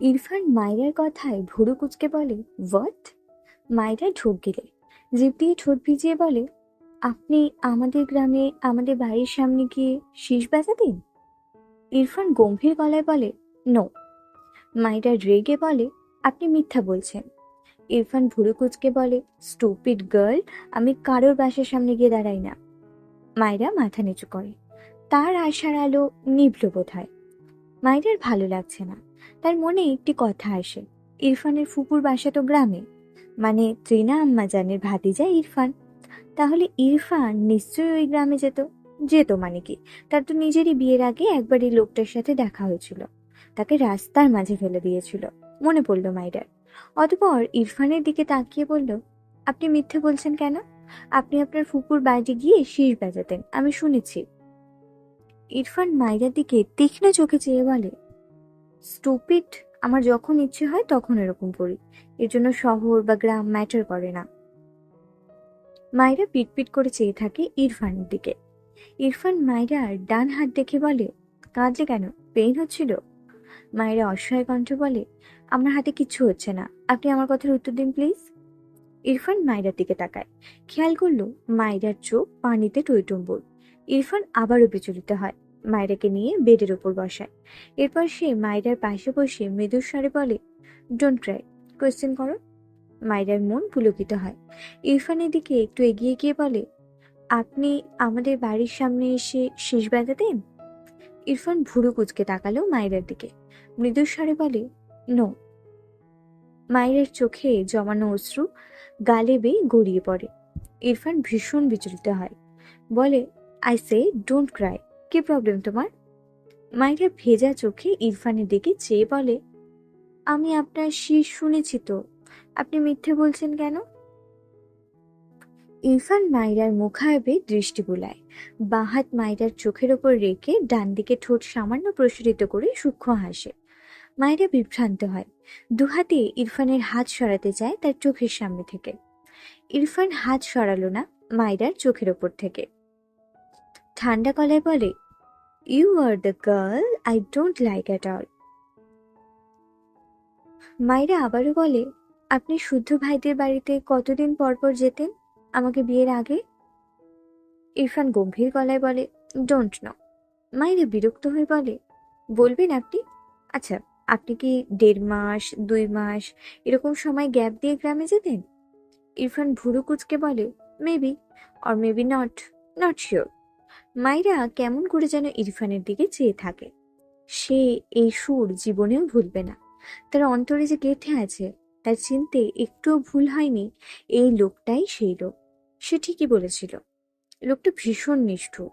ইরফান মায়রার কথায় ভুরু কুচকে বলে হোয়াট মায়রা ঢোক গেলে, জিভ দিয়ে ঠোঁট ভিজিয়ে বলে, আপনি আমাদের গ্রামে, আমাদের বাড়ির সামনে গিয়ে শীষ বাজাতেন? ইরফান গম্ভীর গলায় বলে নো মাইরা রেগে বলে, আপনি মিথ্যা বলছেন। ইরফান ভুরু কুচকে বলে স্টুপিড গার্ল আমি কারোর বাসার সামনে গিয়ে দাঁড়াই না। মায়েরা মাথা নিচু করে, তার আশার আলো নিভল বোধ হয়। মায়েরার ভালো লাগছে না। তার মনে একটি কথা আসে। ইরফানের ফুপুর বাসা তো গ্রামে। মানে ত্রিনা আম্মা জানের ভাতিজা ইরফান। তাহলে ইরফান নিশ্চয়ই ওই গ্রামে যেত? যেত মানে কি? তার তো নিজেরই বিয়ের আগে একবার এই লোকটার সাথে দেখা হয়েছিল। তাকে রাস্তার মাঝে ফেলে দিয়েছিল। মনে পড়ল মাইরার। অতপর ইরফানের দিকে তাকিয়ে বলল, আপনি মিথ্যে বলছেন কেন? আপনি আপনার ফুপুর বাড়ি গিয়ে শীষ বাজাতেন, আমি শুনেছি। ইরফান মাইরার দিকে তীক্ষ্ণ চোখে চেয়ে বলে স্টুপিড আমার যখন ইচ্ছে হয় তখন এরকম করি। এর জন্য শহর বা গ্রাম ম্যাটার করে না। মাইরা পিটপিট করে চেয়ে থাকে ইরফানের দিকে। ইরফান মাইরার ডান হাত দেখে বলে কাঁদলে কেন? পেইন হচ্ছিল? মায়েরা অসহায় কণ্ঠে বলে, আমার হাতে কিচ্ছু হচ্ছে না। আপনি আমার কথার উত্তর দিন প্লিজ ইরফান মায়েরার দিকে তাকায়। খেয়াল করল, মায়েরার চোখ পানিতে টইটুম্বুর। ইরফান আবারও বিচলিত হয়। মায়েরাকে নিয়ে বেডের ওপর বসায়। এরপর সে মায়েরার পাশে বসে মৃদুর স্বরে বলে ডোন্ট ক্রাই কোয়েশ্চেন করো। মায়েরার মন পুলকিত হয়। ইরফানের দিকে একটু এগিয়ে গিয়ে বলে, আপনি আমাদের বাড়ির সামনে এসে শেষ শীষ বাজাতেন ইরফান ভুরু কুচকে তাকালো মায়েরার দিকে। মৃদুর স্বরে বলে নো মায়ের চোখে জমানো অশ্রু গালে বেয়ে গড়িয়ে পড়ে। ইরফান ভীষণ বিচলিত হয়। বলে আই সে ডোন্ট ক্রাই কি প্রবলেম তোমার? মায়েরা ভেজা চোখে ইরফানের দিকে চেয়ে বলে, আমি আপনার শীষ শুনেছি তো। আপনি মিথ্যে বলছেন কেন? ইরফান মাইরার মুখায়বে দৃষ্টি বুলায়। বাহাত মাইরার চোখের ওপর রেখে ডান দিকে ঠোঁট সামান্য প্রসারিত করে সূক্ষ্ম হাসে। মায়েরা বিভ্রান্ত হয়। দুহাতে ইরফানের হাত সরাতে চায় তার চোখের সামনে থেকে। ইরফান হাত সরালো না মায়েরার চোখের ওপর থেকে। ঠান্ডা গলায় বলে you are the girl I don't like at all মায়েরা আবারও বলে, আপনি শুদ্ধ ভাইদের বাড়িতে কতদিন পর পর যেতেন? আমাকে বিয়ের আগে? ইরফান গম্ভীর গলায় বলে ডোন্ট নো মায়েরা বিরক্ত হয়ে বলে, বলবেন আপনি? আচ্ছা আপনি কি দেড় মাস, দুই মাস এরকম সময় গ্যাপ দিয়ে গ্রামে যেতেন? ইরফান ভুরু কুচকে বলে maybe or maybe not not sure মায়েরা কেমন করে যেন ইরফানের দিকে চেয়ে থাকে। সে এই সুর জীবনেও ভুলবে না। তার অন্তরে যে গেঁথে আছে, তার চিনতে একটুও ভুল হয়নি এই লোকটাই সেই লোক। সে ঠিকই বলেছিল। লোকটা ভীষণ নিষ্ঠুর।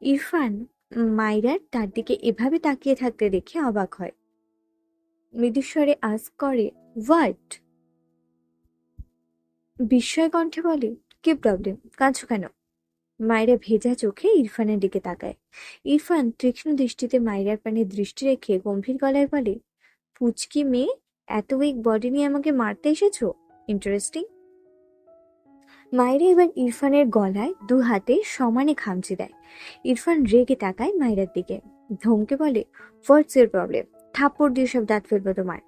ইরফান মাইরার তার দিকে এভাবে তাকিয়ে থাকতে দেখে অবাক হয়। মৃদুস্বরে আজ করে, হোয়াট? বিস্ময় কণ্ঠে বলে, কি প্রবলেম কাঁদছো কেন? মায়েরা ভেজা চোখে ইরফানের দিকে তাকায়। ইরফান তীক্ষ্ণ দৃষ্টিতে মায়েরার পানে দৃষ্টি রেখে গম্ভীর গলায় বলে পুচকি মেয়ে, এত উইক বডি নিয়ে আমাকে মারতে এসেছ? ইন্টারেস্টিং মায়েরা এবার ইরফানের গলায় দু হাতে সমানে খামচি দেয়। ইরফান রেগে তাকায় মায়েরার দিকে, ধমকে বলে হোয়াটস এর প্রবলেম থাপ্পড় দিয়ে সব দাঁত ফেলব তোমার।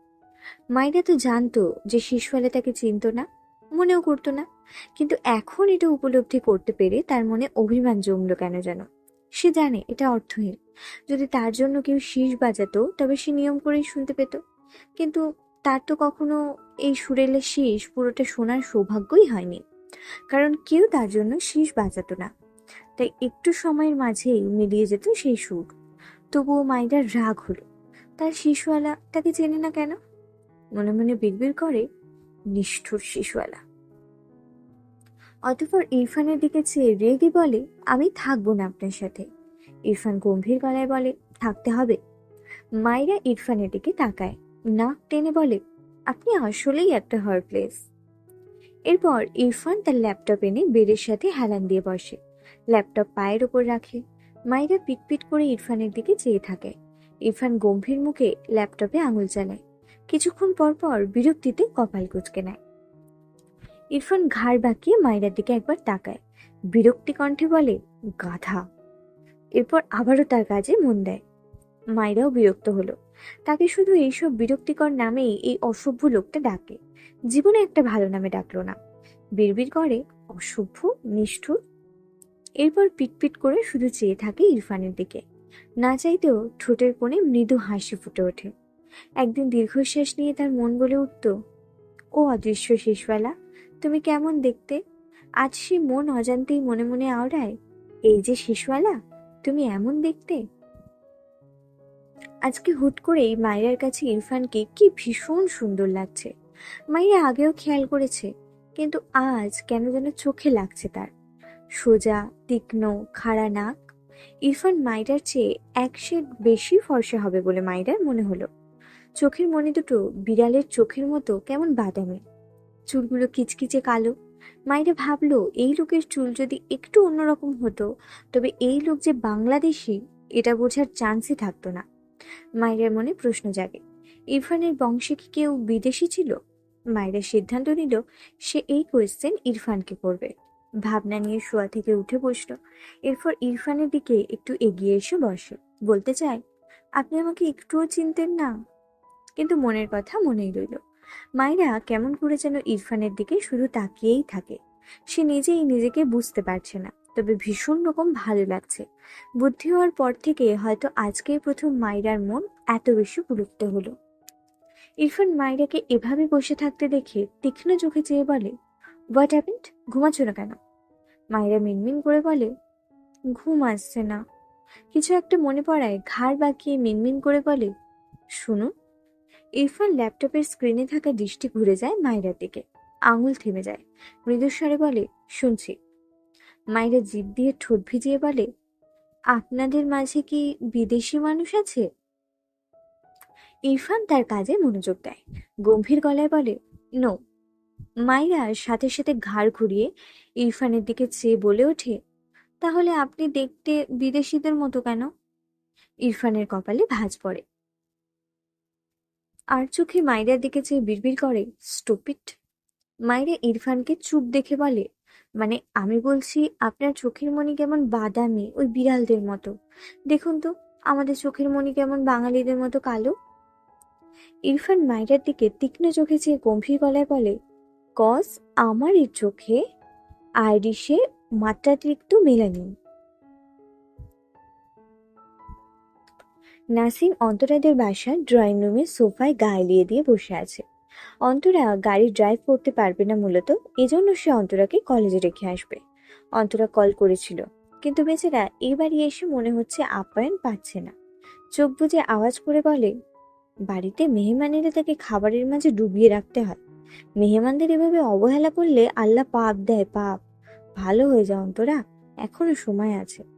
মায়েরা তো জানতো যে শিশুয়ালে তাকে চিনতো না। মনেও করতো না। কিন্তু এখন এটা উপলব্ধি করতে পেরে তার মনে অভিমান জমলো কেন যেন? সে জানে এটা অর্থহীন। যদি তার জন্য কেউ শীষ বাজাতো, তবে সে নিয়ম করেই শুনতে পেত। কিন্তু তার তো কখনো এই সুরেলে শীষ পুরোটা শোনার সৌভাগ্যই হয়নি। কারণ কেউ তার জন্য শীষ বাজাতো না। তাই একটু সময়ের মাঝেই মিলিয়ে যেত সেই সুর। তবুও মাইরার রাগ হলো। তার শিশুয়ালা তাকে চেনে না কেন? মনে মনে বিড়বিড় করে, নিষ্ঠুর শিশুয়ালা অতঃপর ইরফানের দিকে চেয়ে রেগে বলে, আমি থাকব না আপনার সাথে। ইরফান গম্ভীর গলায় বলে, থাকতে হবে। মাইরা ইরফানের দিকে তাকায়, নাক টেনে বলে, আপনি আসলেই একটা হার্টলেস এরপর ইরফান তার ল্যাপটপ এনে বেডের সাথে হেলান দিয়ে বসে, ল্যাপটপ পায়ের ওপর রাখে। মাইরা পিটপিট করে ইরফানের দিকে চেয়ে থাকে। ইরফান গম্ভীর মুখে ল্যাপটপে আঙুল চালায়। কিছুক্ষণ পর পর বিরক্তিতে কপাল কুচকে নেয়। ইরফান ঘাড় বাঁকিয়ে মায়েরার দিকে একবার তাকায়। বিরক্তি কণ্ঠে বলে, গাধা। এরপর আবারও তার কাজে মন দেয়। মায়েরাও বিরক্ত হলো। তাকে শুধু এইসব বিরক্তিকর নামেই এই অসভ্য লোকটা ডাকে। জীবনে একটা ভালো নামে ডাকলো না। বিড়বিড় করে, অসভ্য, নিষ্ঠুর? এরপর পিটপিট করে শুধু চেয়ে থাকে ইরফানের দিকে। না চাইতেও ঠোঁটের কোণে মৃদু হাসি ফুটে ওঠে। একদিন দীর্ঘশ্বাস নিয়ে তার মন বলে উঠত, ও অদৃশ্য শেষবেলা। তুমি কেমন দেখতে? আজ সে মন অজান্তেই মনে মনে আওড়ায়, এই যে শেষওয়ালা তুমি এমন দেখতে? আজকে হুট করেই মায়ের কাছে ইরফানকে কি ভীষণ সুন্দর লাগছে। মাইয়া আগেও খেয়াল করেছে, কিন্তু আজ কেন যেন চোখে লাগছে তার। সোজা, তীক্ষ্ণ, খাড়া নাক। ইরফান মাইরার চেয়ে এক শেড বেশি ফর্সা হবে বলে মাইরার মনে হলো। চোখের মনে দুটো বিড়ালের চোখের মতো কেমন বাদামি। চুলগুলো কিচকিচে কালো। মাইরা ভাবলো, এই লোকের চুল যদি একটু অন্যরকম হতো, তবে এই লোক যে বাংলাদেশি, এটা বোঝার চান্সই থাকতো না। মায়ের মনে প্রশ্ন জাগে, ইরফানের বংশে কি কেউ বিদেশি ছিল? মায়েরা সিদ্ধান্ত নিল, সে এই কোয়েশ্চেন ইরফানকে করবে। ভাবনা নিয়ে শোয়া থেকে উঠে বসল। এরপর ইরফানের দিকে একটু এগিয়ে এসে বসে, বলতে চায়, আপনি আমাকে একটুও চিনতেন না? কিন্তু মনের কথা মনেই রইল। মায়েরা কেমন করে যেন ইরফানের দিকে শুধু তাকিয়েই থাকে। সে নিজেই নিজেকে বুঝতে পারছে না, তবে ভীষণ রকম ভালো লাগছে। বুদ্ধি হওয়ার পর থেকে হয়তো আজকেই প্রথম মাইরার মন এত বেশি বিরক্ত হলো। ইরফান মাইরাকে এভাবে বসে থাকতে দেখে তীক্ষ্ণ চোখে চেয়ে বলে হোয়াট হ্যাপেন্ড ঘুমাচ্ছ না কেন? মায়েরা মিনমিন করে বলে, ঘুম আসছে না। কিছু একটা মনে পড়ায় ঘাড় বাঁকিয়ে মিনমিন করে বলে, শুনুন ইরফান ল্যাপটপের স্ক্রিনে থাকা দৃষ্টি ঘুরে যায় মায়েরার দিকে। আঙুল থেমে যায়। মৃদুস্বরে বলে, শুনছি। মায়েরা জিভ দিয়ে ঠোঁট ভিজিয়ে বলে, আপনাদের মাঝে কি বিদেশি মানুষ আছে? ইরফান তার কাজে মনোযোগ দেয়। গম্ভীর গলায় বলে, নো। মাইরা সাথে সাথে ঘাড় ঘুরিয়ে ইরফানের দিকে চেয়ে বলে ওঠে, তাহলে আপনি দেখতে বিদেশিদের মতো কেন? ইরফানের কপালে ভাঁজ পড়ে। আর চোখে মাইরার দিকে চেয়ে বিড়বিড় করে স্টুপিট মাইরা ইরফানকে চুপ দেখে বলে মানে আমি বলছি, আপনার চোখের মনি কেমন বাদামি, ওই বিড়ালদের মতো। দেখুন তো, আমাদের চোখের মনি কেমন বাঙালিদের মতো কালো? ইরফান মাইরার দিকে তীক্ষ্ণ চোখে চেয়ে গম্ভীর গলায় বলে কজ আমার এই চোখে আইরিশে মাত্রাতিরিক্ত মেলানিন। নাসিম অন্তরাদের বাসার ড্রয়িং রুমে সোফায় গা এলিয়ে দিয়ে বসে আছে। অন্তরা গাড়ি ড্রাইভ করতে পারবে না মূলত, এজন্য সে অন্তরাকে কলেজে রেখে আসবে। অন্তরা কল করেছিল, কিন্তু বেচারা বাড়ি এসে মনে হচ্ছে আপ্যায়ন পাচ্ছে না। চোখ বুজে আওয়াজ করে বলে, বাড়িতে মেহমান এলে তাকে খাবারের মাঝে ডুবিয়ে রাখতে হয়। মেহমানদের এভাবে অবহেলা করলে আল্লাহ পাপ দেয়, পাপ। ভালো হয়ে যা অন্তরা, এখনও সময় আছে।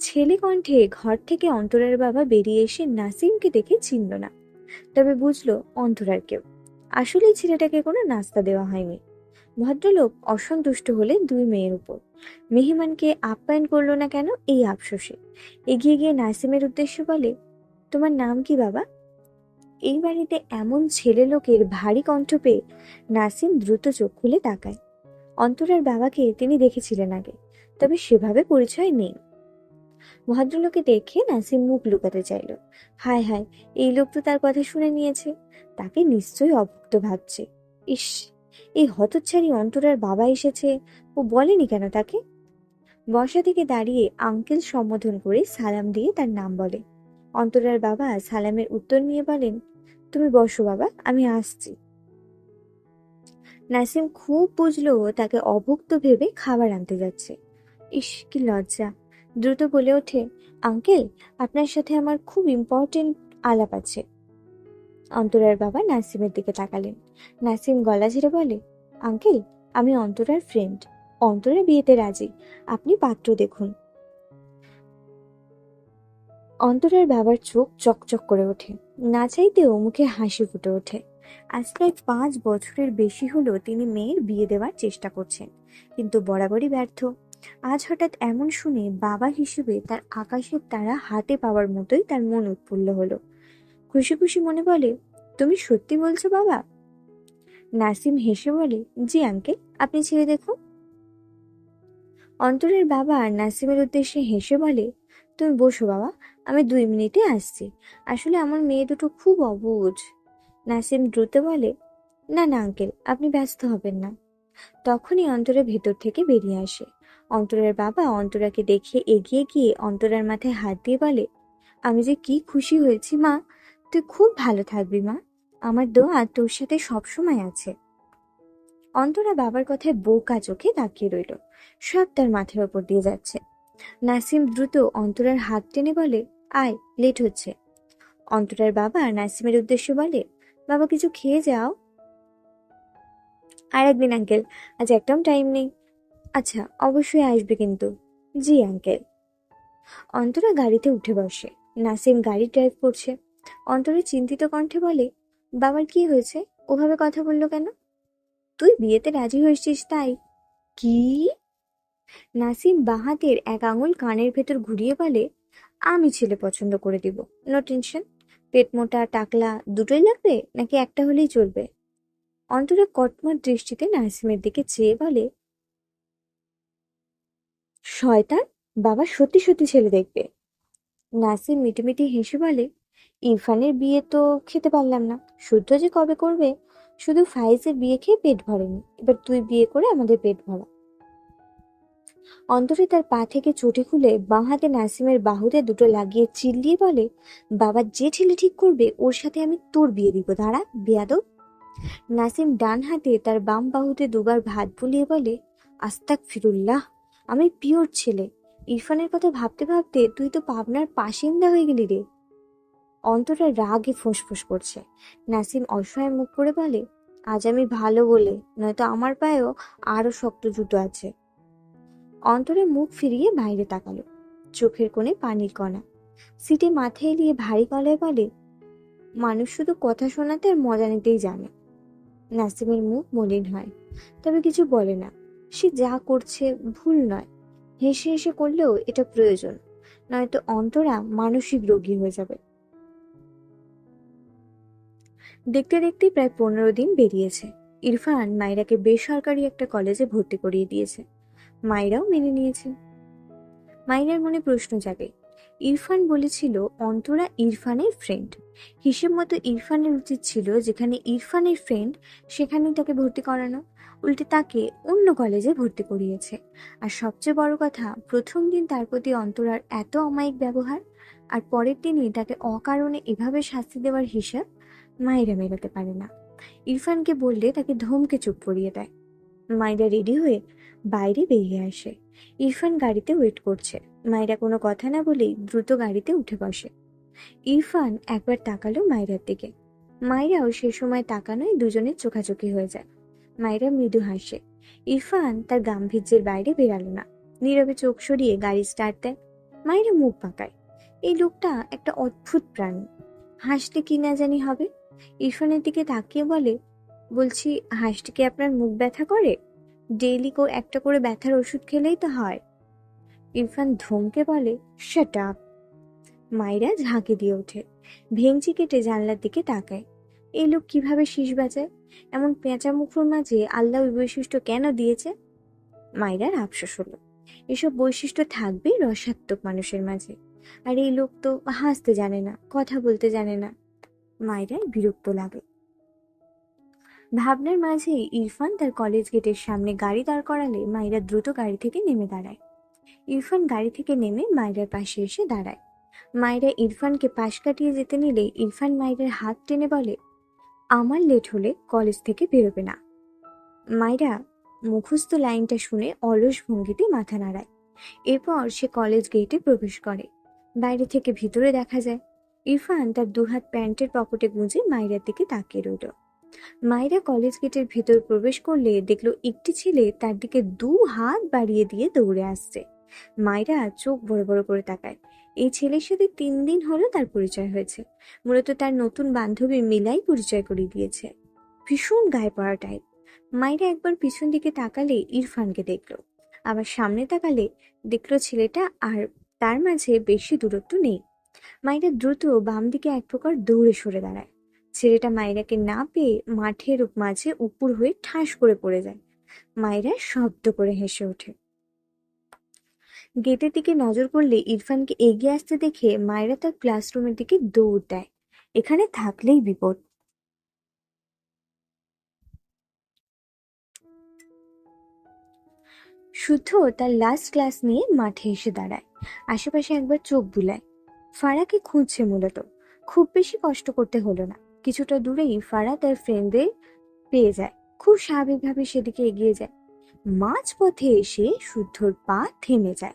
ছেলে কণ্ঠে ঘর থেকে অন্তরার বাবা বেরিয়ে এসে নাসিমকে দেখে চিনল না। তবে বুঝলো অন্তরার কেউ। আসলেই ছেলেটাকে কোনো নাস্তা দেওয়া হয়নি। ভদ্রলোক অসন্তুষ্ট হলেন দুই মেয়ের উপর। মেহমানকে আপ্যায়ন করল না কেন এই আফসোসে। এগিয়ে গিয়ে নাসিমের উদ্দেশ্যে বলে, তোমার নাম কি বাবা? এই বাড়িতে এমন ছেলে লোকের ভারী কণ্ঠ পেয়ে নাসিম দ্রুত চোখ খুলে তাকায়। অন্তরার বাবাকে তিনি দেখেছিলেন আগে, তবে সেভাবে পরিচয় নেই। ভদ্রলোকে দেখে নাসিম মুখ লুকাতে চাইল। হায় হায়, এই লোক তো তার কথা শুনে নিয়েছে। তাকে নিশ্চয়ই অভুক্ত ভাবছে। ইস, এই হতচ্ছাড়ি অন্তরার বাবা এসেছে। ও বলেনি কেন তাকে? বসা থেকে দাঁড়িয়ে আঙ্কেল সম্বোধন করে সালাম দিয়ে তার নাম বলে। অন্তরার বাবা সালামের উত্তর নিয়ে বলেন, তুমি বসো বাবা, আমি আসছি। নাসিম খুব বুঝলো তাকে অভুক্ত ভেবে খাবার আনতে যাচ্ছে। ইস, কি লজ্জা। দ্রুত বলে ওঠে, আঙ্কেল, আপনার সাথে আমার খুব ইম্পর্টেন্ট আলাপ আছে। অন্তরার বাবা নাসিমের দিকে তাকালেন। নাসিম গলা ঝেড়ে বলে, আঙ্কেল, আমি অন্তরার ফ্রেন্ড অন্তরা বিয়েতে রাজি। আপনি পাত্র দেখুন। অন্তরার বাবার চোখ চকচক করে ওঠে। না চাইতেও মুখে হাসি ফুটে ওঠে। আজ প্রায় পাঁচ বছরের বেশি হলো তিনি মেয়ের বিয়ে দেওয়ার চেষ্টা করছেন। কিন্তু বরাবরই ব্যর্থ। আজ হঠাৎ এমন শুনে বাবা হিসেবে তার আকাশের তারা হাতে পাওয়ার মতোই তার মন উৎফুল্ল হলো। খুশি খুশি মনে বলে, তুমি সত্যি বলছো বাবা? নাসিম হেসে বলে, জি আঙ্কেল আপনি ছেড়ে দেখুন। অন্তরের বাবা নাসিমের উদ্দেশ্যে হেসে বলে, তুমি বসো বাবা, আমি দুই মিনিটে আসছি। আসলে আমার মেয়ে দুটো খুব অবুঝ নাসিম দ্রুত বলে, না না আঙ্কেল আপনি ব্যস্ত হবেন না। তখনই অন্তরের ভেতর থেকে বেরিয়ে আসে। অন্তরের বাবা অন্তরাকে দেখে এগিয়ে গিয়ে অন্তরার মাথায় হাত দিয়ে বলে, আমি যে কি খুশি হয়েছি, মা। তুই খুব ভালো থাকবি, মা। আমার দোয়া তোর সাথে সবসময় আছে অন্তরা বাবার কথায় বোকা চোখে তাকিয়ে রইল। সব তার মাথার ওপর দিয়ে যাচ্ছে। নাসিম দ্রুত অন্তরার হাত টেনে বলে, আয় লেট হচ্ছে অন্তরার বাবা নাসিমের উদ্দেশ্যে বলে, বাবা, কিছু খেয়ে যাও। আর একদিন আঙ্কেল আজ একদম টাইম নেই। আচ্ছা অবশ্যই আসবে কিন্তু। জি আঙ্কেল অন্তরা গাড়িতে উঠে বসে। নাসিম গাড়ি ড্রাইভ করছে। অন্তরা চিন্তিত কণ্ঠে বলে, বাবার কি হয়েছে? ওভাবে কথা বলল কেন? তুই বিয়েতে রাজি হয়েছিস তাই। কি? নাসিম বাহাতের এক আঙুল কানের ভেতর ঘুরিয়ে বলে, আমি ছেলে পছন্দ করে দিব। নো টেনশন পেট মোটা, টাকলা, দুটোই লাগবে নাকি একটা হলেই চলবে? অন্তরা কটমট দৃষ্টিতে নাসিমের দিকে চেয়ে বলে শয়তান বাবা সত্যি সত্যি ছেলে দেখবে। নাসিম মিটিমিটি হেসে বলে, ইরফানের বিয়ে তো খেতে পারলাম না। শুদ্ধ যে কবে করবে, শুধু ফাইজের বিয়ে খেয়ে পেট ভরেনি। এবার তুই বিয়ে করে আমাদের পেট ভরা। অন্তরে তার পা থেকে চটি খুলে বাঁ হাতে নাসিমের বাহুতে দুটো লাগিয়ে চিল্লিয়ে বলে, বাবা যে ছেলে ঠিক করবে, ওর সাথে আমি তোর বিয়ে দিব, দাঁড়া, বিয়াদব। নাসিম ডান হাতে তার বাম বাহুতে দুবার ভাত বুলিয়ে বলে আস্তাক ফিরুল্লাহ আমি পিওর ছেলে। ইরফানের কথা ভাবতে ভাবতে তুই তো পাবনার পাশিন্দা হয়ে গেলি রে। অন্তরা রাগে ফোঁসফোঁস করছে। নাসিম অসহায় মুখ করে বলে, আজ আমি ভালো বলে, নয়তো আমার পায়েও আরও শক্ত জুতো আছে। অন্তরে মুখ ফিরিয়ে বাইরে তাকালো, চোখের কোণে পানির কণা। সিটে মাথা এলিয়ে ভারী গলায় বলে, মানুষ শুধু কথা শোনাতে আর মজা নিতেই জানে। নাসিমের মুখ মলিন হয়, তবে কিছু বলে না। সে যা করছে ভুল নয়। হেসে হেসে করলেও এটা প্রয়োজন, নয়তো অন্তরা মানসিক রোগী হয়ে যাবে। দেখতে দেখতে প্রায় পনেরো দিন বেরিয়েছে। ইরফান মাইরাকে বেসরকারি একটা কলেজে ভর্তি করিয়ে দিয়েছে। মাইরাও মেনে নিয়েছে। মাইরার মনে প্রশ্ন জাগে, ইরফান বলেছিল অন্তরা ইরফানের ফ্রেন্ড হিসেব মতো ইরফানের উচিত ছিল যেখানে ইরফানের ফ্রেন্ড সেখানেই তাকে ভর্তি করানো। উল্টে তাকে অন্য কলেজে ভর্তি করিয়েছে। আর সবচেয়ে বড় কথা, প্রথম দিন তার প্রতি অন্তরার এত অমায়িক ব্যবহার, আর পরের দিনই তাকে অকারণে এভাবে শাস্তি দেওয়ার হিসাব মায়েরা মেলাতে পারে না। ইরফানকে বললে তাকে ধমকে চুপ করিয়ে দেয়। মায়েরা রেডি হয়ে বাইরে বেরিয়ে আসে। ইরফান গাড়িতে ওয়েট করছে। মায়েরা কোনো কথা না বলেই দ্রুত গাড়িতে উঠে বসে। ইরফান একবার তাকালো মায়েরার দিকে। মায়েরাও সে সময় তাকানোয় দুজনের চোখাচোখি হয়ে যায়। মায়েরা মৃদু হাসে। ইরফান তার গাম্ভীর্যের বাইরে বেরালো না। নীরবে চোখ সরিয়ে গাড়ি স্টার্ট দেয়। মায়েরা মুখ পাকায় এই লোকটা একটা অদ্ভুত প্রাণী। হাসলে কি না জানি হবে? ইরফানের দিকে তাকিয়ে বলে, বলছি হাসতে কি আপনার মুখ ব্যথা করে? ডেইলি কো একটা করে ব্যথার ওষুধ খেলেই তো হয়। ইরফান ধমকে বলে আপ মায়েরা ঝাঁকে দিয়ে ওঠে। ভেঙচি কেটে জানলার দিকে তাকায়। এই লোক কীভাবে শীষ বাজায়? এমন পেঁচা মুখোর মাঝে আল্লাহ ওই বৈশিষ্ট্য কেন দিয়েছে? মায়েরার আফসোস হলো এসব বৈশিষ্ট্য থাকবে রসাত্মক মানুষের মাঝে। আর এই লোক তো হাসতে জানে না, কথা বলতে জানে না। মায়েরার বিরক্ত লাগে। ভাবনার মাঝে ইরফান তার কলেজ গেটের সামনে গাড়ি দাঁড় করালে মায়েরা দ্রুত গাড়ি থেকে নেমে দাঁড়ায়। ইরফান গাড়ি থেকে নেমে মায়েরার পাশে এসে দাঁড়ায়। মায়েরা ইরফানকে পাশ কাটিয়ে যেতে নিলে ইরফান মায়েরার হাত টেনে বলে আমার লেট হলে কলেজ থেকে বেরোবে না। মায়েরা মুখস্থ লাইনটা শুনে অলস ভঙ্গিতে মাথা নাড়ায়। এরপর সে কলেজ গেটে প্রবেশ করে। বাইরে থেকে ভিতরে দেখা যায়, ইরফান তার দুহাত প্যান্টের পকেটে গুঁজে মায়েরার দিকে তাকিয়ে রইল। মায়েরা কলেজ গেটের ভিতর প্রবেশ করলে দেখল একটি ছেলে তার দিকে দু হাত বাড়িয়ে দিয়ে দৌড়ে আসছে। মায়েরা চোখ বড় বড় করে তাকায়। এই ছেলের সাথে তিন দিন হলো তার পরিচয় হয়েছে। মূলত তার নতুন বান্ধবী মিলাই পরিচয় করিয়ে দিয়েছে। ভীষণ গায়ে পড়া টাইপ মায়েরা একবার পিছন দিকে তাকালে ইরফানকে দেখল। আবার সামনে তাকালে দেখল ছেলেটা আর তার মাঝে বেশি দূরত্ব নেই। মায়েরা দ্রুত বাম দিকে এক প্রকার দৌড়ে সরে দাঁড়ায়। ছেলেটা মায়েরাকে না পেয়ে মাঠের মাঝে উপুর হয়ে ঠাস করে পড়ে যায়। মায়েরা শব্দ করে হেসে ওঠে। গেটের দিকে নজর করলে ইরফানকে এগিয়ে আসতে দেখে মায়েরা তার ক্লাসরুমের দিকে দৌড় দেয়। এখানে থাকলেই বিপদ। শুদ্ধ তার লাস্ট ক্লাস নিয়ে মাঠে এসে দাঁড়ায়। আশেপাশে একবার চোখ বুলায়। ফারাকে খুঁজছে মূলত। খুব বেশি কষ্ট করতে হলো না। কিছুটা দূরেই ফারা তার ফ্রেন্ডদের পেয়ে যায়। খুব স্বাভাবিকভাবে সেদিকে এগিয়ে যায়। মাঝ পথে এসে শুদ্ধর পা থেমে যায়।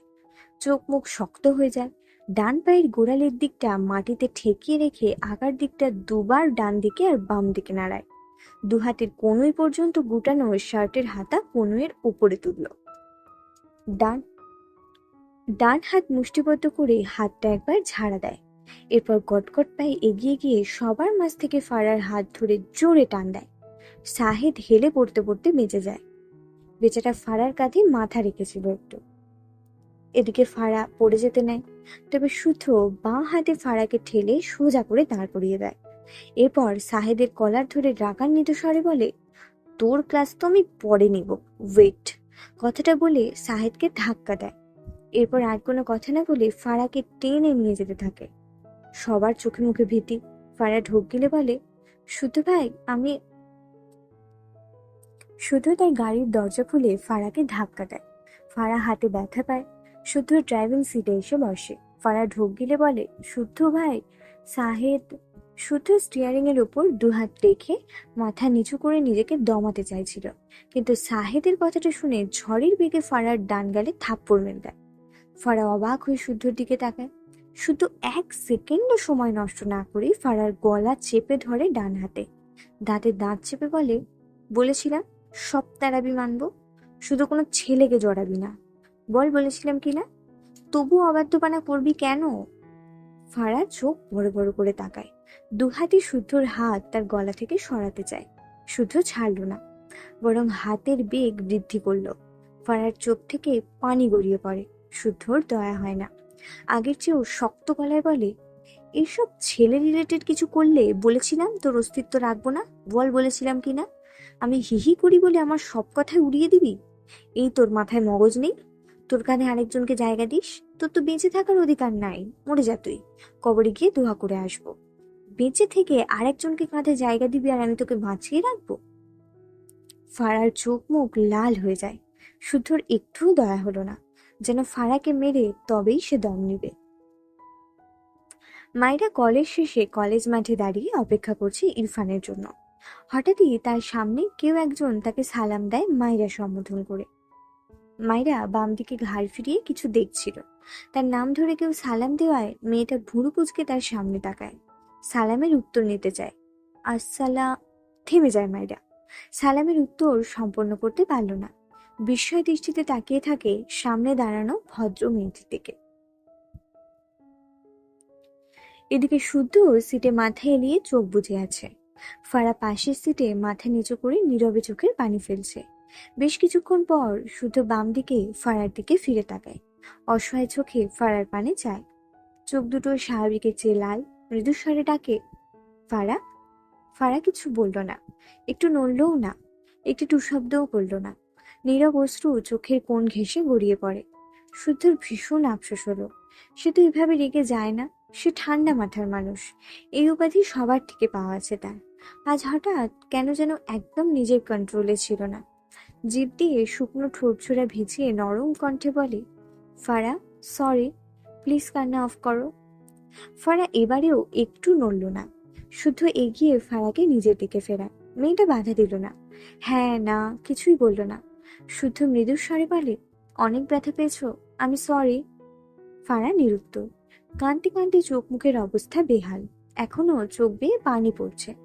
চোখ মুখ শক্ত হয়ে যায়। ডান পায়ের গোড়ালির দিকটা মাটিতে ঠেকিয়ে রেখে আগার দিকটা দুবার ডান দিকে আর বাম দিকে নাড়ায়। দু হাতের কনুই পর্যন্ত গুটানো শার্টের হাতা কনুয়ের উপরে তুলল। ডান ডান হাত মুষ্টিবদ্ধ করে হাতটা একবার ঝাড়া দেয়। এরপর গটগট পায়ে এগিয়ে গিয়ে সবার মাঝ থেকে ফারার হাত ধরে জোরে টান দেয়। সাহেদ হেলে পড়তে পড়তে বেঁচে যায়। বেচাটা ফারার কাঁধে মাথা রেখেছিল একটু। এদিকে ফাড়া পড়ে যেতে নেয়। তবে শুদ্ধ বাঁ হাতে ফাড়াকে ঠেলে সোজা করে দাঁড় করিয়ে দেয়। এরপর সাহেদের কলার ধরে রাগান্বিত স্বরে বলে, তোর ক্লাস তো আমি পরে নিব, ওয়েট। কথাটা বলে সাহেদকে ধাক্কা দেয়। এরপর আর কোনো কথা না বলে ফাড়াকে টেনে নিয়ে যেতে থাকে। সবার চোখে মুখে ভীতি। ফাড়া ঢোক গেলে বলে শুধু ভাই, আমি শুধু তাই গাড়ির দরজা খুলে ফাড়াকে ধাক্কা দেয়। ফাড়া হাতে ব্যথা পায়। শুদ্ধ ড্রাইভিং সিটে এসে বসে। ফাড়া ঢোক গিলে বলে, শুদ্ধ ভাই। সাহেদ শুদ্ধ স্টিয়ারিং এর উপর দুহাত রেখে মাথা নিচু করে নিজেকে দমাতে চাইছিল। কিন্তু সাহেদের কথাটা শুনে ঝড়ের বেগে ফারার ডান গালে থাপ্পড় মেরে দেয়। ফাড়া অবাক হয়ে শুদ্ধর দিকে তাকায়। শুধু এক সেকেন্ডও সময় নষ্ট না করে ফারার গলা চেপে ধরে ডান হাতে। দাঁতে দাঁত চেপে বলে, বলেছিলাম, সব তারাবি মানবো। শুধু কোনো ছেলেকে জড়াবি না। বল বলেছিলাম কি না? তবু অবাধ্যপানা করবি কেন? ফাড়া চোখ বড় বড় করে তাকায়। দুহাতি শুদ্ধর হাত তার গলা থেকে সরাতে চায়। শুদ্ধ ছাড়লো না, বরং হাতের বেগ বৃদ্ধি করল। ফারার চোখ থেকে পানি গড়িয়ে পড়ে। শুদ্ধর দয়া হয় না। আগের চেয়েও শক্ত গলায় বলে এইসব ছেলে রিলেটেড কিছু করলে বলেছিলাম তোর অস্তিত্ব রাখব না? বল বলেছিলাম কি না? আমি হিহি করি বলে আমার সব কথায় উড়িয়ে দিবি? এই তোর মাথায় মগজ নেই? তোর কাঁধে আরেকজনকে জায়গা দিস, তোর তো বেঁচে থাকার অধিকার নাই, মরে যা তুই। কবরে গিয়ে দোয়া করে আসব। বেঁচে থেকে আরেকজনকে কাঁধে জায়গা দিবি আর আমি তোকে বাঁচিয়ে রাখব? ফাড়ার চোখ মুখ লাল হয়ে যায়। শুদ্ধর একটুও দয়া হলো না। যেন ফাড়াকে মেরে তবেই সে দম নিবে। মায়েরা কলেজ শেষে কলেজ মাঠে দাঁড়িয়ে অপেক্ষা করছে ইরফানের জন্য। হঠাৎই তার সামনে কেউ একজন তাকে সালাম দেয় মায়েরা সম্বোধন করে। মায়েরা বাম দিকে ঘাড় ফিরিয়ে কিছু দেখছিল। তার নাম ধরে কেউ সালাম দেওয়ায় মেয়েটা ভুরু কুচকে তার সামনে তাকায়। সালামের উত্তর নিতে চায়। আসসালা, থেমে যায় মাইরা সালামের উত্তর সম্পন্ন করতে পারল না। বিস্ময় দৃষ্টিতে তাকিয়ে থাকে সামনে দাঁড়ানো ভদ্র মেয়েটির দিকে। এদিকে শুদ্ধ সিটে মাথা এলিয়ে চোখ বুঝে আছে। ফারা পাশের সিটে মাথা নিচু করে নীরবে চোখের পানি ফেলছে। বেশ কিছুক্ষণ পর শুদ্ধ বাম দিকে ফারার দিকে ফিরে তাকায়। অসহায় চোখে ফারার পানে চায় চোখ দুটো স্বাভাবিকের চেয়ে লাল মৃদুস্বরে ডাকে, ফারা ফারা কিছু বলল না। একটু নড়লও না। একটি টু শব্দও করল না। নীরব অশ্রু চোখের কোণ ঘেঁষে গড়িয়ে পড়ে। শুদ্ধর ভীষণ আফসোস হলো। সে তো এভাবে রেগে যায় না। সে ঠান্ডা মাথার মানুষ। এই উপাধি সবার থেকে পাওয়া আছে তার। আজ হঠাৎ কেন যেন একদম নিজের কন্ট্রোলে ছিল না। জিভ দিয়ে শুকনো ঠোঁটছোড়া ভিজিয়ে নরম কণ্ঠে বলে, ফারা সরি প্লিজ কান্না অফ করো। ফারা এবারেও একটু নড়ল না। শুধু এগিয়ে ফারাকে নিজের দিকে ফেরা মেয়েটা বাধা দিল না। হ্যাঁ না, কিছুই বলল না। শুদ্ধ মৃদু স্বরে বলে, অনেক ব্যথা পেয়েছ, আমি সরি ফারা নিরুত্তর কান্তি কান্তি চোখ মুখের অবস্থা বেহাল। এখনও চোখ বেয়ে পানি পড়ছে।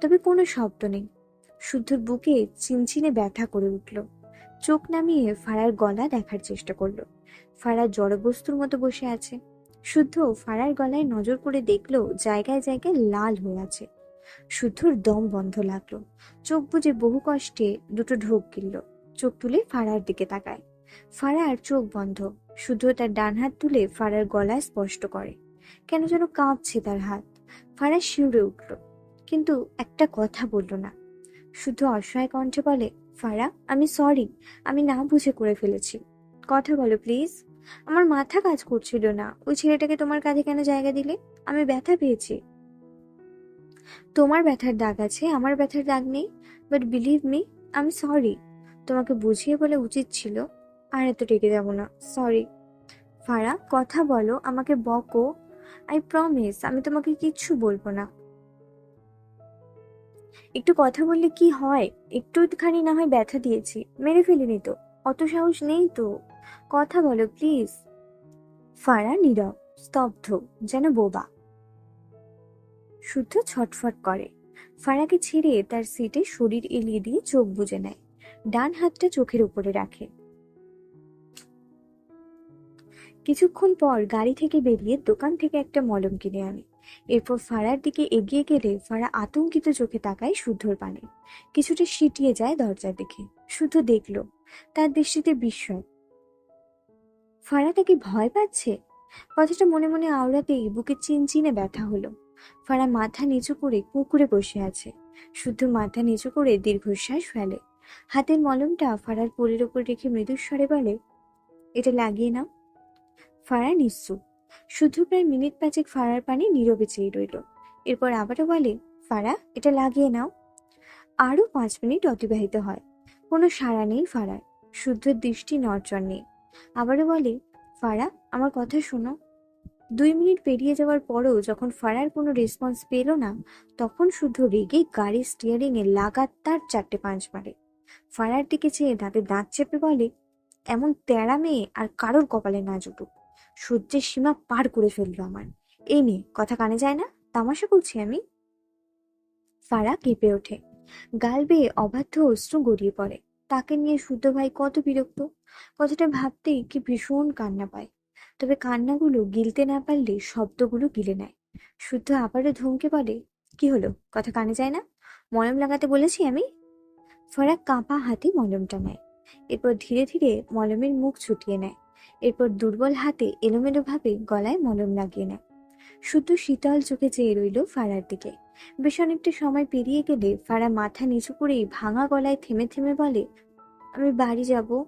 তবে কোনো শব্দ নেই। শুদ্ধর বুকে চিনচিনে ব্যথা করে উঠল। চোখ নামিয়ে ফাড়ার গলা দেখার চেষ্টা করল। ফাড়া জড়বস্তুর মতো বসে আছে। শুদ্ধ ফাড়ার গলায় নজর করে দেখল জায়গায় জায়গায় লাল হয়ে আছে। শুদ্ধর দম বন্ধ লাগল। চোখ বুঝে বহু কষ্টে দুটো ঢোক গিলল। চোখ তুলে ফাড়ার দিকে তাকায়। ফাড়ার চোখ বন্ধ। শুদ্ধ তার ডান হাত তুলে ফাড়ার গলায় স্পষ্ট করে। কেন যেন কাঁপছে তার হাত। ফাড়া শিউরে উঠল। কিন্তু একটা কথা বলল না। শুধু অসহায় কণ্ঠে বলে, ফারা, আমি সরি আমি না বুঝে করে ফেলেছি। কথা বলো প্লিজ আমার মাথা কাজ করছিল না। ওই ছেলেটাকে তোমার কাঁধে কেন জায়গা দিলে? আমি ব্যথা পেয়েছি। তোমার ব্যথার দাগ আছে, আমার ব্যথার দাগ নেই। বাট বিলিভ মি আমি সরি তোমাকে বুঝিয়ে বলে উচিত ছিল, আর এত টেকে যাব না। সরি ফারা, কথা বলো, আমাকে বকো। আই প্রমিস আমি তোমাকে কিচ্ছু বলব না। একটু কথা বললে কি হয়? একটুখানি না হয় ব্যথা দিয়েছি, মেরে ফেলিনি তো। অত সাহস নেই তো। কথা বলো, প্লিজ। ফারা নীরব, স্তব্ধ, যেন বোবা। শুদ্ধ ছটফট করে। ফারাকে ছেড়ে তার সিটে শরীর এলিয়ে দিয়ে চোখ বুজে নেয়। ডান হাতটা চোখের উপরে রাখে। কিছুক্ষণ পর গাড়ি থেকে বেরিয়ে দোকান থেকে একটা মলম কিনে আনে। এরপর ফাড়ার দিকে এগিয়ে গেলে ফাড়া আতঙ্কিত চোখে তাকায় শুদ্ধর পানে। কিছুটা সিটিয়ে যায় দরজার দিকে। শুদ্ধ দেখল, তার দৃষ্টিতে বিস্ময়। ফাড়া তাকে ভয় পাচ্ছে? কথাটা মনে মনে আওড়াতেই বুকে চিনচিনে ব্যথা হলো। ফাড়া মাথা নিচু করে কুকুরে বসে আছে। শুদ্ধ মাথা নিচু করে দীর্ঘশ্বাস ফেলে। হাতের মলমটা ফাড়ার পোলের ওপর রেখে মৃদুস্বরে বলে, এটা লাগিয়ে নাও। ফাড়া নিশ্চুপ। শুধু প্রায় মিনিট পাঁচেক ফাড়ার পানি নীরবে চেয়ে রইল। এরপর আবারও বলে ফাড়া এটা লাগিয়ে নাও। আরও পাঁচ মিনিট অতিবাহিত হয়। কোনো সাড়া নেই ফাড়ার শুদ্ধ দৃষ্টি নড়চড় নেই। আবারও বলে ফাড়া আমার কথা শোনো। দুই মিনিট পেরিয়ে যাওয়ার পরও যখন ফাড়ার কোনো রেসপন্স পেল না, তখন শুদ্ধ রেগে গাড়ির স্টিয়ারিং এ লাগাতার চারটে পাঁচ মারে। ফাড়ার দিকে চেয়ে দাঁতে দাঁত চেপে বলে, এমন তেড়া মেয়ে আর কারোর কপালে না জুটুক। সহ্যের সীমা পার করে ফেলল আমার। এই নিয়ে কথা কানে যায় না? তামাশা করছি আমি। ফারা কেঁপে ওঠে। গাল বেয়ে অবাধ্য অশ্রু গড়িয়ে পড়ে। তাকে নিয়ে শুদ্ধ ভাই কত বিরক্ত। কথাটা ভাবতেই কি ভীষণ কান্না পায়। তবে কান্নাগুলো গিলতে না পারলে শব্দগুলো গিলে নেয়। শুদ্ধ আবারও ধমকে পড়ে কি হলো? কথা কানে যায় না? মলম লাগাতে বলেছি আমি? ফরা কাঁপা হাতে মলমটা নেয়। এরপর ধীরে ধীরে মলমের মুখ ছুটিয়ে নেয়। এরপর দুর্বল হাতে এলোমেলোভাবে গলায় মলম লাগিয়ে নেয়। শুদ্ধ শীতল চোখে চেয়ে রইল ফাড়ার দিকে। বেশ অনেকটা সময় পেরিয়ে গেলে ফাড়া মাথা নিচু করেই ভাঙা গলায় থেমে থেমে বলে, আমি বাড়ি যাব।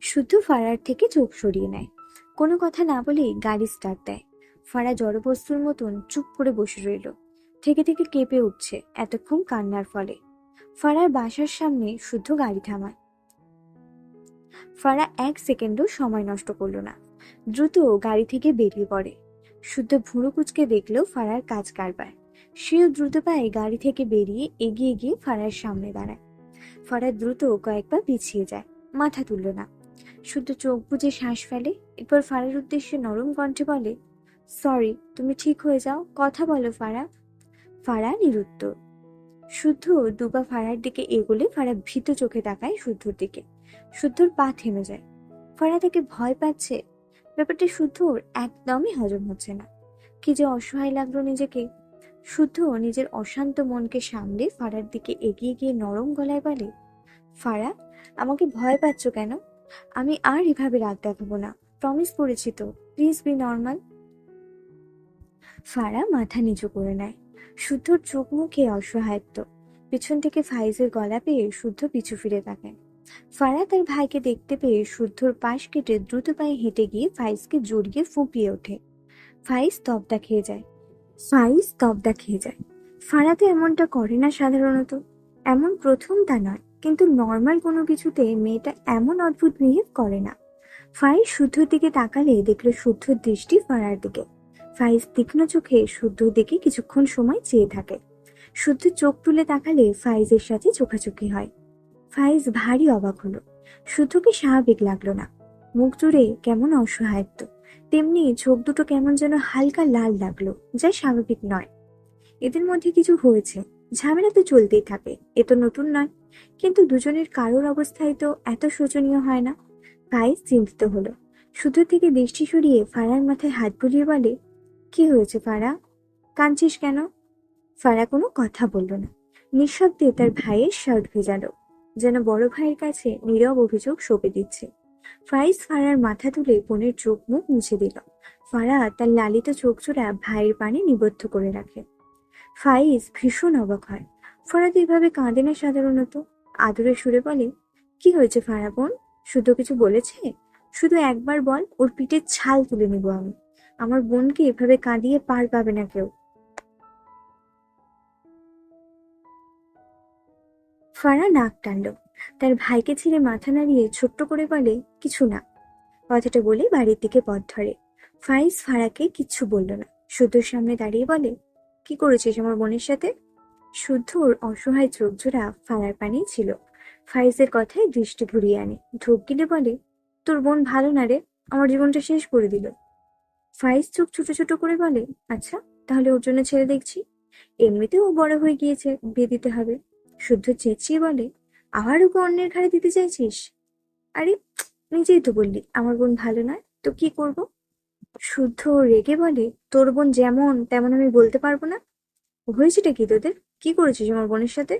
শুদ্ধ ফাড়ার থেকে চোখ সরিয়ে নেয়। কোনো কথা না বলেই গাড়ি স্টার্ট দেয়। ফাড়া জড়বস্তুর মতন চুপ করে বসে রইল। থেকে থেকে কেঁপে উঠছে, এতক্ষণ কান্নার ফলে। ফারার বাসার সামনে শুদ্ধ গাড়ি থামায়। ফারা এক সেকেন্ডও সময় নষ্ট করল না। দ্রুত গাড়ি থেকে বেরিয়ে পড়ে। শুদ্ধ ভুঁড়ো কুচকে দেখলেও ফারার কাজ কারবার। সেও দ্রুত পায়ে গাড়ি থেকে বেরিয়ে এগিয়ে গিয়ে ফারার সামনে দাঁড়ায়। ফারা দ্রুত কয়েকবার পিছিয়ে যায়, মাথা তুলল না। শুদ্ধ চোখ বুঝে শ্বাস ফেলে, এরপর ফারার উদ্দেশ্যে নরম কণ্ঠে বলে সরি তুমি ঠিক হয়ে যাও, কথা বলো ফারা। ফারা নিরুত্তর। শুদ্ধ দুপা ফাড়ার দিকে এগোলে ফাড়া ভীত চোখে তাকায় শুদ্ধর দিকে। শুদ্ধর পা থেমে যায়। ফাড়া তাকে ভয় পাচ্ছে। ব্যাপারটা শুদ্ধর একদমই হজম হচ্ছে না। কি যে অসহায় লাগল নিজেকে। শুদ্ধ নিজের অশান্ত মনকে সামলে ফাড়ার দিকে এগিয়ে গিয়ে নরম গলায় বলে ফাড়া আমাকে ভয় পাচ্ছ কেন? আমি আর এভাবে রাগ দেখাবো না। প্রমিস করেছি তো। প্লিজ বি নর্মাল ফাড়া মাথা নিচু করে নেয়। শুদ্ধর চোখ মুখে অসহায়ত্ব। পিছন থেকে ফাইজের গলা পেয়ে শুদ্ধ পিছু ফিরে তাকায়। ফারা তার ভাইকে দেখতে পেয়ে শুদ্ধর পাশ কেটে দ্রুত পায়ে হেঁটে গিয়ে ফাইজকে জড়িয়ে ফুঁপিয়ে ওঠে। ফাইজ তবদা খেয়ে যায়। ফাইজ তবদা খেয়ে যায়। ফারাতে এমনটা করে না সাধারণত। এমন প্রথম তা নয়, কিন্তু নর্মাল কোনো কিছুতে মেয়েটা এমন অদ্ভুত বিহেভ করে না। ফাইজ শুদ্ধর দিকে তাকালে দেখল শুদ্ধর দৃষ্টি ফারার দিকে। ফাইজ তীক্ষ্ণ চোখে শুদ্ধ দিকে কিছুক্ষণ সময় চেয়ে থাকে। শুদ্ধ চোখ তুলে তাকালে ফাইজের সাথে চোখাচোখি হয়। ফাইজ ভারী অবাক হলো। শুদ্ধকে স্বাভাবিক লাগল না। মুখ জুড়ে কেমন অসহায়ত্ব। তেমনি চোখ দুটো কেমন যেন হালকা লাল লাগল, যা স্বাভাবিক নয়। এদের মধ্যে কিছু হয়েছে। ঝামেলা তো চলতেই থাকে, এ তো নতুন নয়। কিন্তু দুজনের কারোর অবস্থায় তো এত শোচনীয় হয় না। ফাইজ চিন্তিত হলো। শুদ্ধ থেকে দৃষ্টি সরিয়ে ফারার মাথায় হাত বুলিয়ে বলে কি হয়েছে ফারা? কাঁদছিস কেন? ফারা কোনো কথা বলল না। নিঃশব্দে তার ভাইয়ের শার্ট ভেজালো, যেন বড় ভাইয়ের কাছে নীরব অভিযোগ সঁপে দিচ্ছে। ফাইজ ফারার মাথা তুলে বোনের চোখ মুখ মুছে দিল। ফারা তার লালিত চোখ চোরা ভাইয়ের পানে নিবদ্ধ করে রাখে। ফাইজ ভীষণ অবাক হয়। ফারা তো এভাবে কাঁদে না সাধারণত। আদরে সুরে বলে, কি হয়েছে ফারা বোন? শুধু কিছু বলেছে? শুধু একবার বল, ওর পিঠে ছাল তুলে নিব আমি। আমার বোনকে এভাবে কাঁদিয়ে পার পাবে না কেউ। ফারা নাক টানল। তার ভাইকে ছেড়ে মাথা নাড়িয়ে ছোট্ট করে বলে, কিছু না। কথাটা বলে বাড়ির দিকে পথ ধরে। ফাইজ ফারাকে কিচ্ছু বলল না। শুদ্ধর সামনে দাঁড়িয়ে বলে, কি করেছিস আমার বোনের সাথে? শুদ্ধ ওর অসহায় চোখ জোড়া ফারার পানি ছিল। ফাইজের কথায় দৃষ্টি ঘুরিয়ে আনে। ঢোক গিলে বলে, তোর বোন ভালো না রে? আমার জীবনটা শেষ করে দিল। ফাইজ চোখ ছোট ছোট করে বলে আচ্ছা তাহলে ওর জন্য ছেড়ে দেখছি। এমনিতেও ও বড় হয়ে গিয়েছে, বিয়ে দিতে হবে। শুদ্ধ চেঁচিয়ে বলে, আবার ওকে অন্যের ঘাড়ে দিতে চাইছিস? আরে, নিজেই তো বললি, আমার বোন ভালো নয়, তো কি করব? শুদ্ধ রেগে বলে, তোর বোন যেমন তেমন আমি বলতে পারব না। হয়েছেটা কি তোদের? কি করেছিস আমার বোনের সাথে?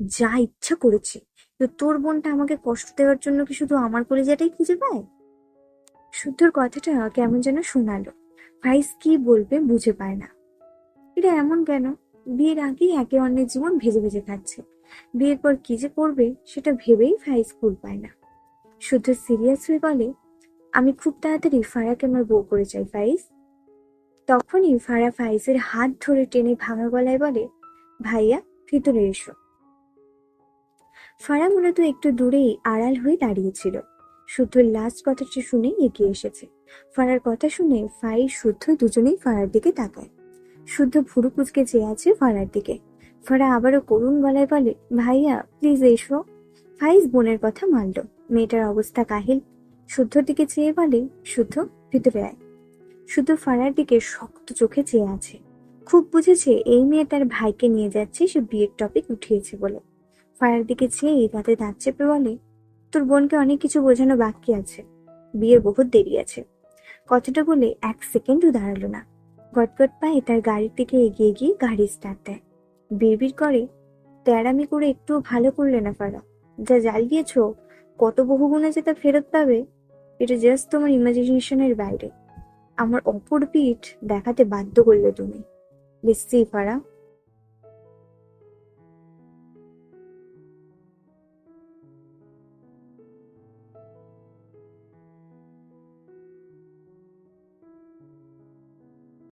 যা ইচ্ছা করেছি, তো তোর বোনটা আমাকে কষ্ট দেওয়ার জন্য কি শুধু আমার কলেজাটাই খুঁজে পায়? শুদ্ধর কথাটা কেমন যেন শোনালো। ভাইস কি বলবে বুঝে পায় না। এটা এমন কেন? বিয়ের আগেই একে অন্যের জীবন ভেজে ভেজে খাচ্ছে। বিয়ের পর কি যে করবে সেটা ভেবেই ফাইজ কুল পায় না। শুদ্ধ সিরিয়াস হয়ে বলে, আমি খুব তাড়াতাড়ি ফারাকে আমার বউ করে চাই ফাইজ তখনই ফারা ফাইজের হাত ধরে টেনে ভাঙা গলায় বলে, ভাইয়া, ভিতরে এসো। ফারা মূলত একটু দূরেই আড়াল হয়ে দাঁড়িয়েছিল শুদ্ধর লাস্ট কথাটি শুনে এগিয়ে এসেছে। ফারার কথা শুনে ফাইজ শুদ্ধ দুজনেই ফারার দিকে তাকায়। শুদ্ধ ভুরু কুচকে চেয়ে আছে ফারার দিকে। ফারা আবারও করুণ গলায় বলে, ভাইয়া প্লিজ এসো। ফাইজ বোনের কথা মানল। মেয়েটার অবস্থা কাহিল। শুদ্ধর দিকে চেয়ে বলে, শুদ্ধ, ভিতরে আয়। শুদ্ধ ফারার দিকে শক্ত চোখে চেয়ে আছে। খুব বুঝেছে এই মেয়ে তার ভাইকে নিয়ে যাচ্ছে, সে বিয়ের টপিক উঠিয়েছে বলে। ফারার দিকে চেয়ে তাতে দাঁত চেপে বলে তোর বোনকে অনেক কিছু বোঝানো বাকি আছে। বিয়ের বহুত দেরি আছে। কথাটা বলে এক সেকেন্ডও দাঁড়াল না। গটগট পায়ে তার গাড়ির দিকে এগিয়ে গিয়ে গাড়ি স্টার্ট দেয়। বিড়বিড় করে, তেরামি করে একটু ভালো করলে না ফারা যা জাল দিয়েছ, কত বহুগুণে যে তা ফেরত পাবে? এটা জাস্ট তোমার ইমাজিনেশনের বাইরে। আমার অপর পিঠ দেখাতে বাধ্য করলে তুমি। দেখছি ফারা।